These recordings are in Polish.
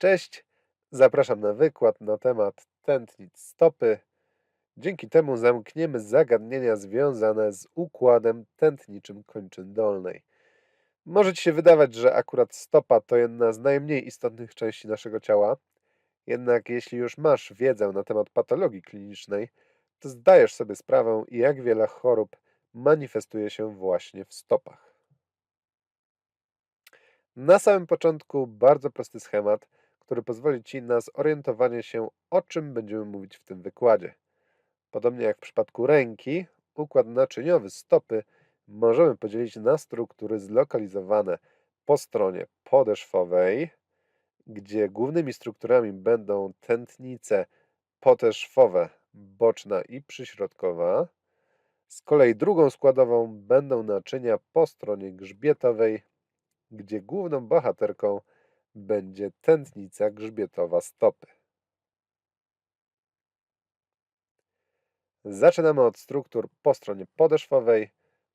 Cześć, zapraszam na wykład na temat tętnic stopy. Dzięki temu zamkniemy zagadnienia związane z układem tętniczym kończyn dolnej. Może Ci się wydawać, że akurat stopa to jedna z najmniej istotnych części naszego ciała, jednak jeśli już masz wiedzę na temat patologii klinicznej, to zdajesz sobie sprawę, jak wiele chorób manifestuje się właśnie w stopach. Na samym początku bardzo prosty schemat, który pozwoli Ci na zorientowanie się, o czym będziemy mówić w tym wykładzie. Podobnie jak w przypadku ręki, układ naczyniowy stopy możemy podzielić na struktury zlokalizowane po stronie podeszwowej, gdzie głównymi strukturami będą tętnice podeszwowe, boczna i przyśrodkowa. Z kolei drugą składową będą naczynia po stronie grzbietowej, gdzie główną bohaterką będzie tętnica grzbietowa stopy. Zaczynamy od struktur po stronie podeszwowej,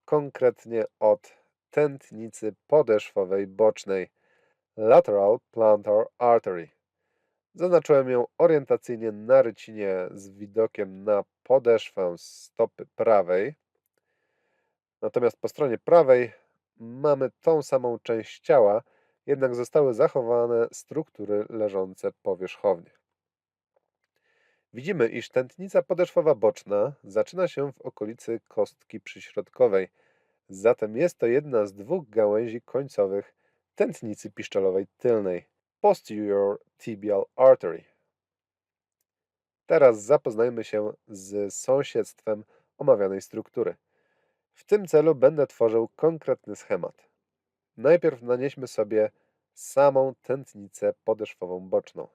konkretnie od tętnicy podeszwowej bocznej lateral plantar artery. Zaznaczyłem ją orientacyjnie na rycinie z widokiem na podeszwę stopy prawej. Natomiast po stronie prawej mamy tą samą część ciała, jednak zostały zachowane struktury leżące powierzchownie. Widzimy, iż tętnica podeszwowa boczna zaczyna się w okolicy kostki przyśrodkowej, zatem jest to jedna z dwóch gałęzi końcowych tętnicy piszczelowej tylnej, posterior tibial artery. Teraz zapoznajmy się z sąsiedztwem omawianej struktury. W tym celu będę tworzył konkretny schemat. Najpierw nanieśmy sobie samą tętnicę podeszwową boczną.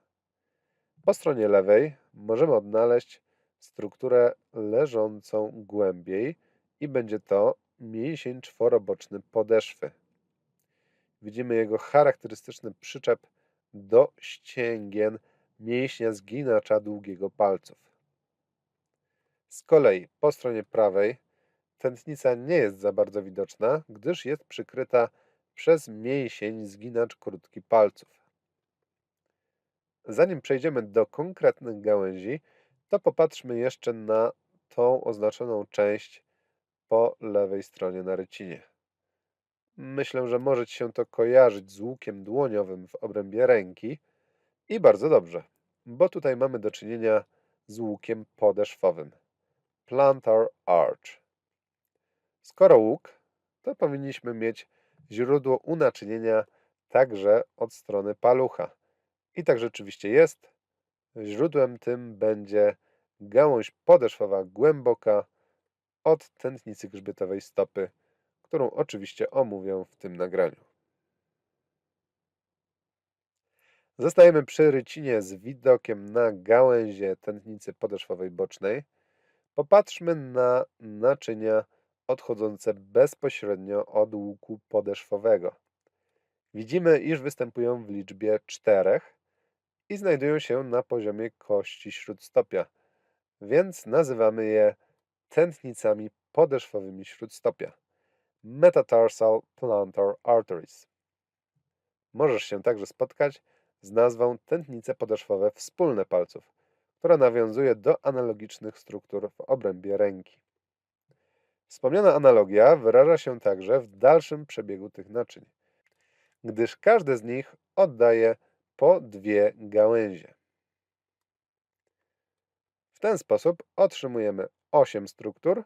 Po stronie lewej możemy odnaleźć strukturę leżącą głębiej i będzie to mięsień czworoboczny podeszwy. Widzimy jego charakterystyczny przyczep do ścięgien mięśnia zginacza długiego palców. Z kolei po stronie prawej tętnica nie jest za bardzo widoczna, gdyż jest przykryta przez mięsień zginacz krótki palców. Zanim przejdziemy do konkretnych gałęzi, to popatrzmy jeszcze na tą oznaczoną część po lewej stronie na rycinie. Myślę, że może Ci się to kojarzyć z łukiem dłoniowym w obrębie ręki i bardzo dobrze, bo tutaj mamy do czynienia z łukiem podeszwowym. Plantar arch. Skoro łuk, to powinniśmy mieć źródło unaczynienia także od strony palucha. I tak rzeczywiście jest. Źródłem tym będzie gałąź podeszwowa głęboka od tętnicy grzbietowej stopy, którą oczywiście omówię w tym nagraniu. Zostajemy przy rycinie z widokiem na gałęzie tętnicy podeszwowej bocznej. Popatrzmy na naczynia odchodzące bezpośrednio od łuku podeszwowego. Widzimy, iż występują w liczbie czterech i znajdują się na poziomie kości śródstopia, więc nazywamy je tętnicami podeszwowymi śródstopia metatarsal plantar arteries. Możesz się także spotkać z nazwą tętnice podeszwowe wspólne palców, która nawiązuje do analogicznych struktur w obrębie ręki. Wspomniana analogia wyraża się także w dalszym przebiegu tych naczyń, gdyż każde z nich oddaje po dwie gałęzie. W ten sposób otrzymujemy osiem struktur,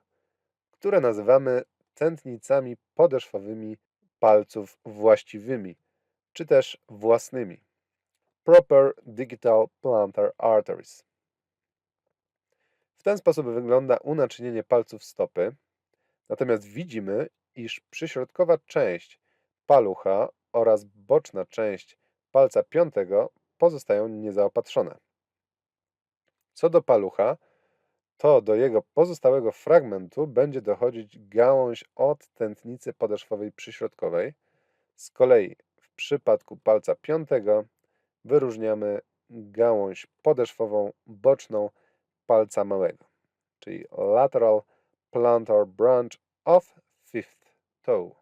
które nazywamy tętnicami podeszwowymi palców właściwymi, czy też własnymi. Proper Digital Plantar Arteries. W ten sposób wygląda unaczynienie palców stopy, Natomiast widzimy, iż przyśrodkowa część palucha oraz boczna część palca piątego pozostają niezaopatrzone. Co do palucha, to do jego pozostałego fragmentu będzie dochodzić gałąź od tętnicy podeszwowej przyśrodkowej. Z kolei w przypadku palca piątego wyróżniamy gałąź podeszwową boczną palca małego, czyli lateral plantar branch of fifth toe.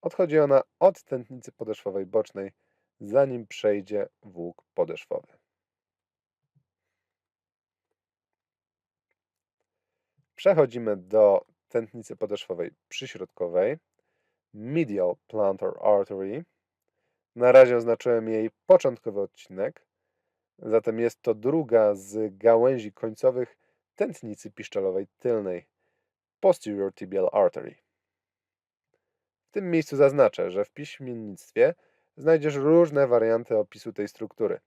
Odchodzi ona od tętnicy podeszwowej bocznej zanim przejdzie w łuk podeszwowy. Przechodzimy do tętnicy podeszwowej przyśrodkowej, medial plantar artery. Na razie oznaczyłem jej początkowy odcinek, zatem jest to druga z gałęzi końcowych tętnicy piszczelowej tylnej, posterior tibial artery. W tym miejscu zaznaczę, że w piśmiennictwie znajdziesz różne warianty opisu tej struktury.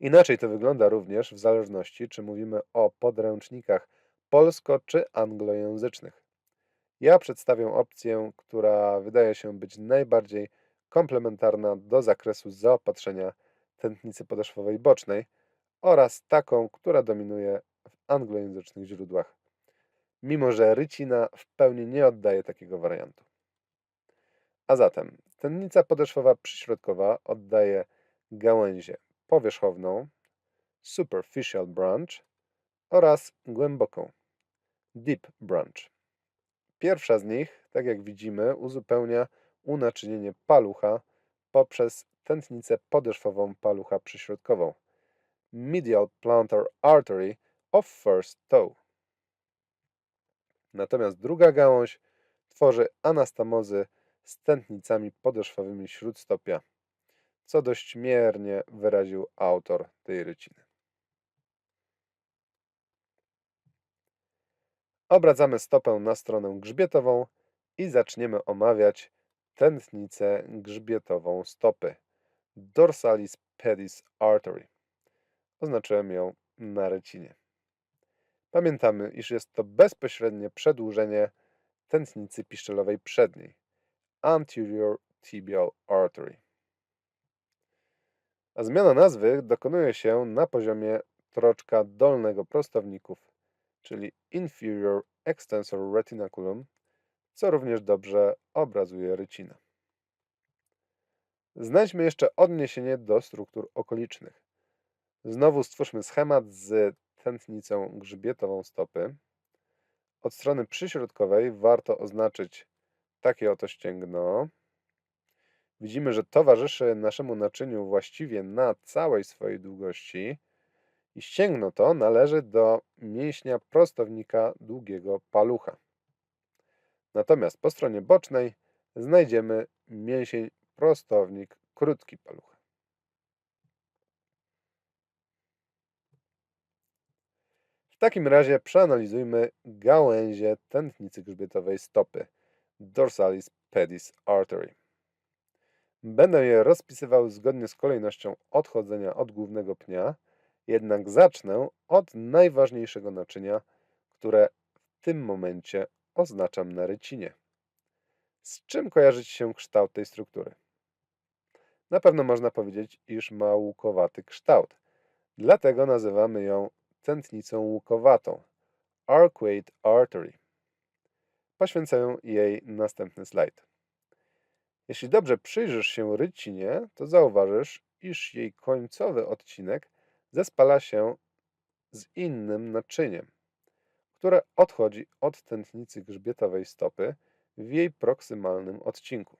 Inaczej to wygląda również w zależności, czy mówimy o podręcznikach polsko- czy anglojęzycznych. Ja przedstawię opcję, która wydaje się być najbardziej komplementarna do zakresu zaopatrzenia tętnicy podeszwowej bocznej oraz taką, która dominuje w anglojęzycznych źródłach, mimo że rycina w pełni nie oddaje takiego wariantu. A zatem tętnica podeszwowa przyśrodkowa oddaje gałęzię powierzchowną, superficial branch oraz głęboką, deep branch. Pierwsza z nich, tak jak widzimy, uzupełnia unaczynienie palucha poprzez tętnicę podeszwową palucha przyśrodkową, medial plantar artery of first toe. Natomiast druga gałąź tworzy anastomozy z tętnicami podeszwowymi śródstopia, co dość miernie wyraził autor tej ryciny. Obracamy stopę na stronę grzbietową i zaczniemy omawiać tętnicę grzbietową stopy. Dorsalis pedis artery. Oznaczyłem ją na rycinie. Pamiętamy, iż jest to bezpośrednie przedłużenie tętnicy piszczelowej przedniej. Anterior tibial artery. A zmiana nazwy dokonuje się na poziomie troczka dolnego prostowników czyli inferior extensor retinaculum, co również dobrze obrazuje rycinę. Znajdźmy jeszcze odniesienie do struktur okolicznych. Znowu stwórzmy schemat z tętnicą grzbietową stopy. Od strony przyśrodkowej warto oznaczyć takie oto ścięgno. Widzimy, że towarzyszy naszemu naczyniu właściwie na całej swojej długości i ścięgno to należy do mięśnia prostownika długiego palucha. Natomiast po stronie bocznej znajdziemy mięsień prostownik krótki palucha. Takim razie przeanalizujmy gałęzie tętnicy grzbietowej stopy dorsalis pedis artery. Będę je rozpisywał zgodnie z kolejnością odchodzenia od głównego pnia, jednak zacznę od najważniejszego naczynia, które w tym momencie oznaczam na rycinie. Z czym kojarzy się kształt tej struktury? Na pewno można powiedzieć, iż ma łukowaty kształt. Dlatego nazywamy ją tętnicą łukowatą, arcuate artery. Poświęcę jej następny slajd. Jeśli dobrze przyjrzysz się rycinie, to zauważysz, iż jej końcowy odcinek zespala się z innym naczyniem, które odchodzi od tętnicy grzbietowej stopy w jej proksymalnym odcinku.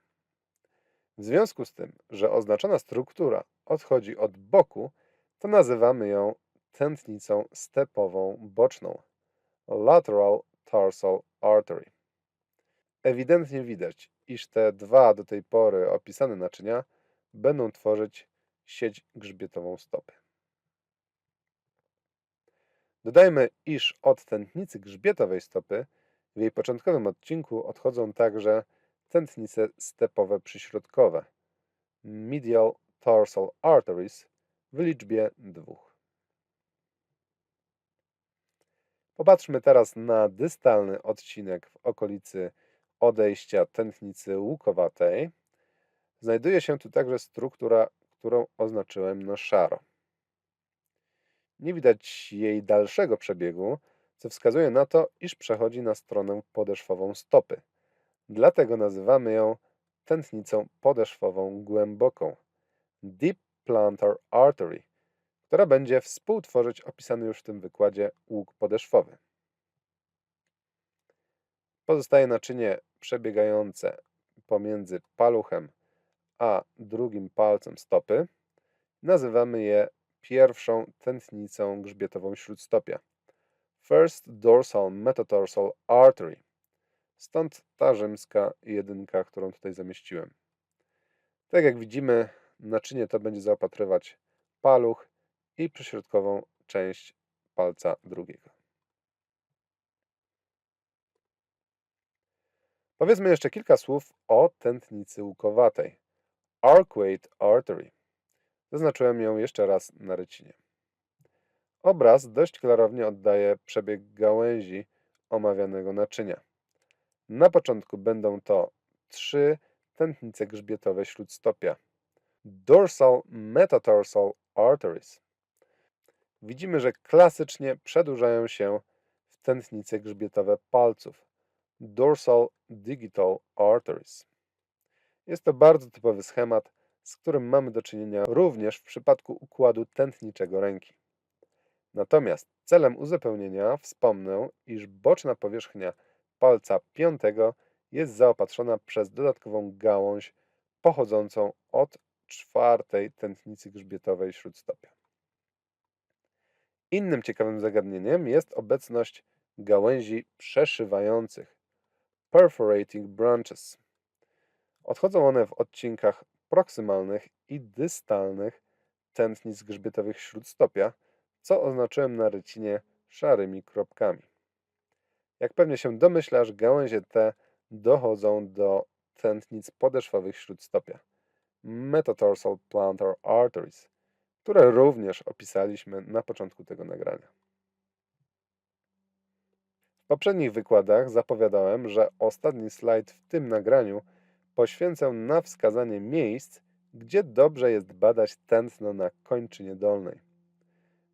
W związku z tym, że oznaczona struktura odchodzi od boku, to nazywamy ją tętnicą stepową boczną lateral tarsal artery. Ewidentnie widać, iż te dwa do tej pory opisane naczynia będą tworzyć sieć grzbietową stopy. Dodajmy, iż od tętnicy grzbietowej stopy w jej początkowym odcinku odchodzą także tętnice stepowe przyśrodkowe medial tarsal arteries w liczbie dwóch. Popatrzmy teraz na dystalny odcinek w okolicy odejścia tętnicy łukowatej. Znajduje się tu także struktura, którą oznaczyłem na szaro. Nie widać jej dalszego przebiegu, co wskazuje na to, iż przechodzi na stronę podeszwową stopy. Dlatego nazywamy ją tętnicą podeszwową głęboką deep plantar artery, która będzie współtworzyć opisany już w tym wykładzie łuk podeszwowy. Pozostaje naczynie przebiegające pomiędzy paluchem a drugim palcem stopy, nazywamy je pierwszą tętnicą grzbietową śródstopia. First dorsal metatarsal artery. Stąd ta rzymska jedynka, którą tutaj zamieściłem. Tak jak widzimy, naczynie to będzie zaopatrywać paluch i przyśrodkową część palca drugiego. Powiedzmy jeszcze kilka słów o tętnicy łukowatej. Arcuate artery. Zaznaczyłem ją jeszcze raz na rycinie. Obraz dość klarownie oddaje przebieg gałęzi omawianego naczynia. Na początku będą to trzy tętnice grzbietowe śródstopia. Dorsal metatarsal arteries. Widzimy, że klasycznie przedłużają się w tętnice grzbietowe palców. Dorsal digital arteries. Jest to bardzo typowy schemat, z którym mamy do czynienia również w przypadku układu tętniczego ręki. Natomiast celem uzupełnienia wspomnę, iż boczna powierzchnia palca piątego jest zaopatrzona przez dodatkową gałąź pochodzącą od czwartej tętnicy grzbietowej śródstopia. Innym ciekawym zagadnieniem jest obecność gałęzi przeszywających perforating branches. Odchodzą one w odcinkach proksymalnych i dystalnych tętnic grzbietowych śródstopia, co oznaczyłem na rycinie szarymi kropkami. Jak pewnie się domyślasz, gałęzie te dochodzą do tętnic podeszwowych śródstopia, metatarsal plantar arteries, które również opisaliśmy na początku tego nagrania. W poprzednich wykładach zapowiadałem, że ostatni slajd w tym nagraniu poświęcę na wskazanie miejsc, gdzie dobrze jest badać tętno na kończynie dolnej.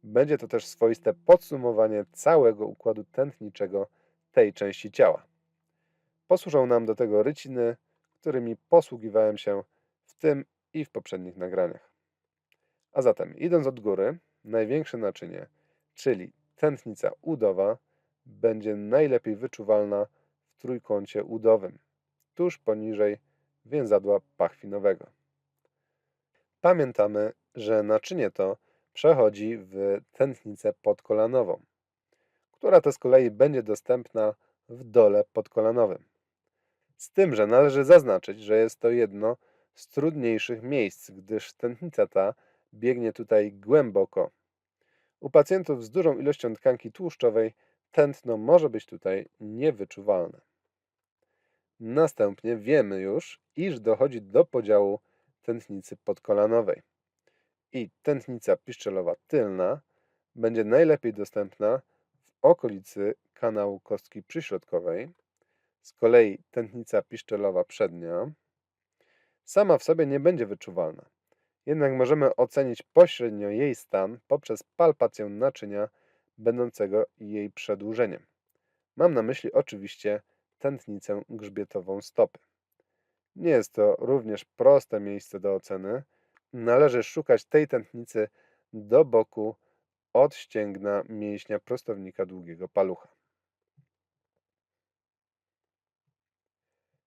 Będzie to też swoiste podsumowanie całego układu tętniczego tej części ciała. Posłużą nam do tego ryciny, którymi posługiwałem się w tym i w poprzednich nagraniach. A zatem, idąc od góry, największe naczynie, czyli tętnica udowa, będzie najlepiej wyczuwalna w trójkącie udowym, tuż poniżej więzadła pachwinowego. Pamiętamy, że naczynie to przechodzi w tętnicę podkolanową, która to z kolei będzie dostępna w dole podkolanowym. Z tym, że należy zaznaczyć, że jest to jedno z trudniejszych miejsc, gdyż tętnica ta biegnie tutaj głęboko. U pacjentów z dużą ilością tkanki tłuszczowej tętno może być tutaj niewyczuwalne. Następnie wiemy już, iż dochodzi do podziału tętnicy podkolanowej. I tętnica piszczelowa tylna będzie najlepiej dostępna w okolicy kanału kostki przyśrodkowej. Z kolei tętnica piszczelowa przednia sama w sobie nie będzie wyczuwalna. Jednak możemy ocenić pośrednio jej stan poprzez palpację naczynia będącego jej przedłużeniem. Mam na myśli oczywiście tętnicę grzbietową stopy. Nie jest to również proste miejsce do oceny. Należy szukać tej tętnicy do boku od ścięgna mięśnia prostownika długiego palucha.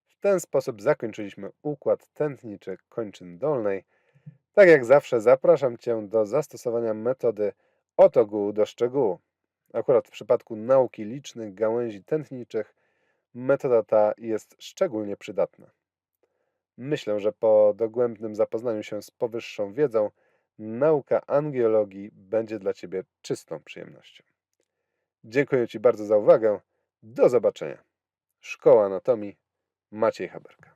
W ten sposób zakończyliśmy układ tętniczy kończyn dolnej. Tak jak zawsze zapraszam Cię do zastosowania metody od ogółu do szczegółu. Akurat w przypadku nauki licznych gałęzi tętniczych metoda ta jest szczególnie przydatna. Myślę, że po dogłębnym zapoznaniu się z powyższą wiedzą, nauka angiologii będzie dla Ciebie czystą przyjemnością. Dziękuję Ci bardzo za uwagę. Do zobaczenia. Szkoła Anatomii Maciej Haberka.